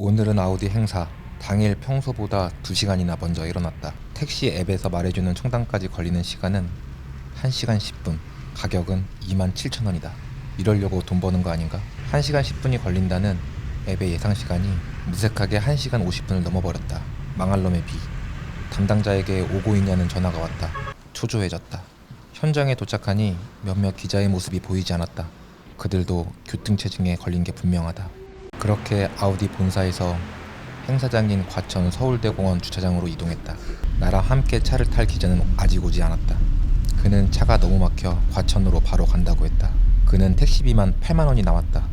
오늘은 아우디 행사. 당일 평소보다 2시간이나 먼저 일어났다. 택시 앱에서 말해주는 청담까지 걸리는 시간은 1시간 10분. 가격은 27,000원이다. 이러려고 돈 버는 거 아닌가? 1시간 10분이 걸린다는 앱의 예상 시간이 무색하게 1시간 50분을 넘어버렸다. 망할 놈의 비. 담당자에게 오고 있냐는 전화가 왔다. 초조해졌다. 현장에 도착하니 몇몇 기자의 모습이 보이지 않았다. 그들도 교통체증에 걸린 게 분명하다. 그렇게 아우디 본사에서 행사장인 과천 서울대공원 주차장으로 이동했다. 나랑 함께 차를 탈 기자는 아직 오지 않았다. 그는 차가 너무 막혀 과천으로 바로 간다고 했다. 그는 택시비만 8만 원이 나왔다.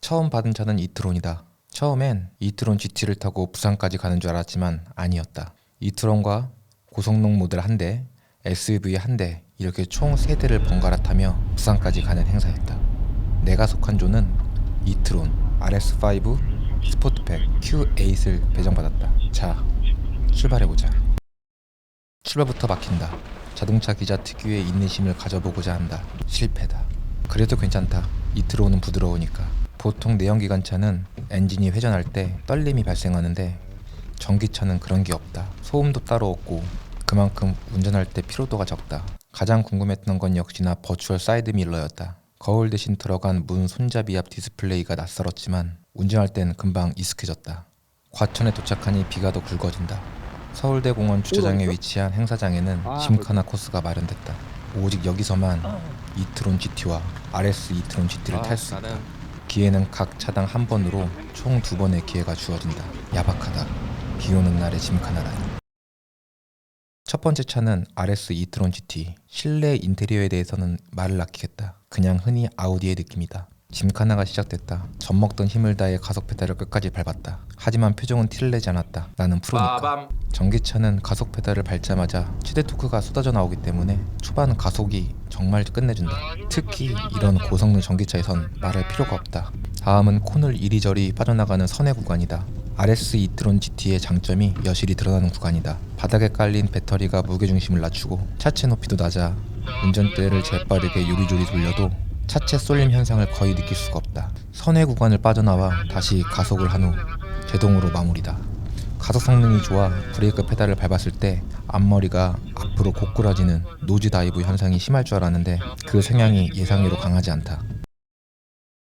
처음 받은 차는 이트론이다. 처음엔 이트론 GT를 타고 부산까지 가는 줄 알았지만 아니었다. 이트론과 고성능 모델 한 대, SUV 한 대, 이렇게 총 세 대를 번갈아 타며 부산까지 가는 행사였다. 내가 속한 조는 이트론, RS5, 스포트팩, Q8을 배정받았다. 자, 출발해보자. 출발부터 막힌다. 자동차 기자 특유의 인내심을 가져보고자 한다. 실패다. 그래도 괜찮다. 이트론은 부드러우니까. 보통 내연기관차는 엔진이 회전할 때 떨림이 발생하는데 전기차는 그런 게 없다. 소음도 따로 없고 그만큼 운전할 때 피로도가 적다. 가장 궁금했던 건 역시나 버추얼 사이드 밀러였다. 거울 대신 들어간 문 손잡이 앞 디스플레이가 낯설었지만 운전할 땐 금방 익숙해졌다. 과천에 도착하니 비가 더 굵어진다. 서울대 공원 주차장에 위치한 행사장에는 짐카나 코스가 마련됐다. 오직 여기서만 이트론 GT와 RS 이트론 GT를 탈 수 있다. 기회는 각 차당 한 번으로 총 두 번의 기회가 주어진다. 야박하다. 비 오는 날의 짐카나라니. 첫 번째 차는 RS 이트론 GT. 실내 인테리어에 대해서는 말을 아끼겠다. 그냥 흔히 아우디의 느낌이다. 짐카나가 시작됐다. 젖 먹던 힘을 다해 가속 페달을 끝까지 밟았다. 하지만 표정은 티를 내지 않았다. 나는 프로니까. 전기차는 가속 페달을 밟자마자 최대 토크가 쏟아져 나오기 때문에 초반 가속이 정말 끝내준다. 특히 이런 고성능 전기차에선 말할 필요가 없다. 다음은 코를 이리저리 빠져나가는 선의 구간이다. RS 이트론 GT의 장점이 여실히 드러나는 구간이다. 바닥에 깔린 배터리가 무게중심을 낮추고 차체 높이도 낮아 운전대를 재빠르게 요리조리 돌려도 차체 쏠림 현상을 거의 느낄 수가 없다. 선의 구간을 빠져나와 다시 가속을 한 후 제동으로 마무리다. 가속 성능이 좋아 브레이크 페달을 밟았을 때 앞머리가 앞으로 고꾸라지는 노즈 다이브 현상이 심할 줄 알았는데 그 성향이 예상외로 강하지 않다.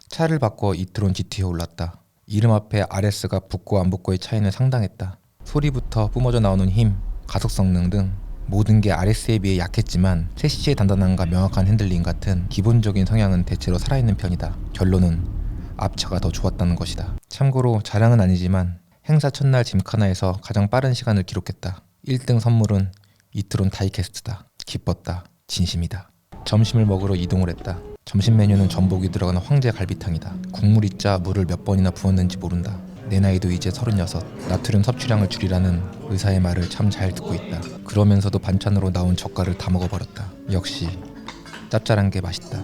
차를 바꿔 이트론 GT에 올랐다. 이름 앞에 RS가 붙고 안 붙고의 차이는 상당했다. 소리부터 뿜어져 나오는 힘, 가속 성능 등 모든 게 RS에 비해 약했지만 세시의 단단함과 명확한 핸들링 같은 기본적인 성향은 대체로 살아있는 편이다. 결론은 앞차가 더 좋았다는 것이다. 참고로 자랑은 아니지만 행사 첫날 짐카나에서 가장 빠른 시간을 기록했다. 1등 선물은 이트론 다이캐스트다. 기뻤다. 진심이다. 점심을 먹으러 이동을 했다. 점심 메뉴는 전복이 들어간 황제 갈비탕이다. 국물이 짜 물을 몇 번이나 부었는지 모른다. 내 나이도 이제 36. 나트륨 섭취량을 줄이라는 의사의 말을 참 잘 듣고 있다. 그러면서도 반찬으로 나온 젓갈을 다 먹어버렸다. 역시 짭짤한 게 맛있다.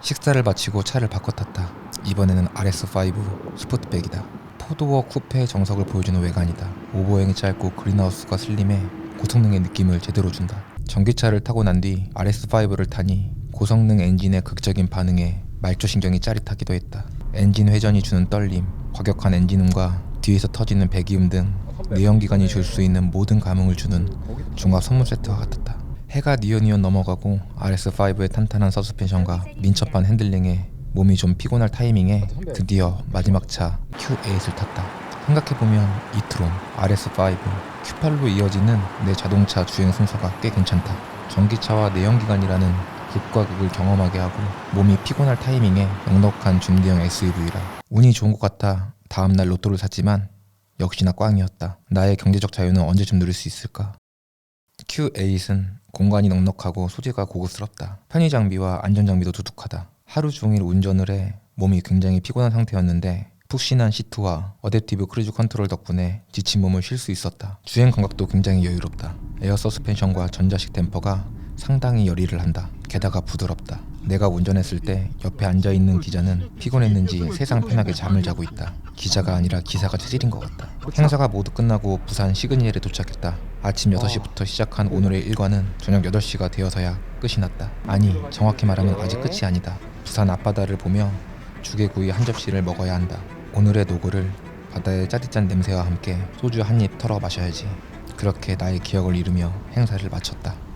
식사를 마치고 차를 바꿔 탔다. 이번에는 RS5 스포트백이다. 포도어 쿠페의 정석을 보여주는 외관이다. 오보행이 짧고 그린하우스가 슬림해 고성능의 느낌을 제대로 준다. 전기차를 타고 난 뒤 RS5를 타니 고성능 엔진의 극적인 반응에 말초신경이 짜릿하기도 했다. 엔진 회전이 주는 떨림, 과격한 엔진음과 뒤에서 터지는 배기음 등 내연기관이 줄 수 있는 모든 감흥을 주는 종합 선물 세트와 같았다. 해가 니언니언 넘어가고 RS5의 탄탄한 서스펜션과 민첩한 핸들링에 몸이 좀 피곤할 타이밍에 드디어 마지막 차 Q8을 탔다. 생각해보면 이트론, RS5, Q8로 이어지는 내 자동차 주행 순서가 꽤 괜찮다. 전기차와 내연기관이라는 극과 극을 경험하게 하고 몸이 피곤할 타이밍에 넉넉한 중대형 SUV라 운이 좋은 것 같아 다음날 로또를 샀지만 역시나 꽝이었다. 나의 경제적 자유는 언제쯤 누릴 수 있을까? Q8은 공간이 넉넉하고 소재가 고급스럽다. 편의 장비와 안전 장비도 두둑하다. 하루 종일 운전을 해 몸이 굉장히 피곤한 상태였는데 푹신한 시트와 어댑티브 크루즈 컨트롤 덕분에 지친 몸을 쉴 수 있었다. 주행 감각도 굉장히 여유롭다. 에어 서스펜션과 전자식 댐퍼가 상당히 열의를 한다. 게다가 부드럽다. 내가 운전했을 때 옆에 앉아 있는 기자는 피곤했는지 세상 편하게 잠을 자고 있다. 기자가 아니라 기사가 체질인 것 같다. 행사가 모두 끝나고 부산 시그니엘에 도착했다. 아침 6시부터 시작한 오늘의 일과는 저녁 8시가 되어서야 끝이 났다. 아니, 정확히 말하면 아직 끝이 아니다. 부산 앞바다를 보며 조개구이 한 접시를 먹어야 한다. 오늘의 노고를 바다의 짜릿한 냄새와 함께 소주 한 입 털어 마셔야지. 그렇게 나의 기억을 잃으며 행사를 마쳤다.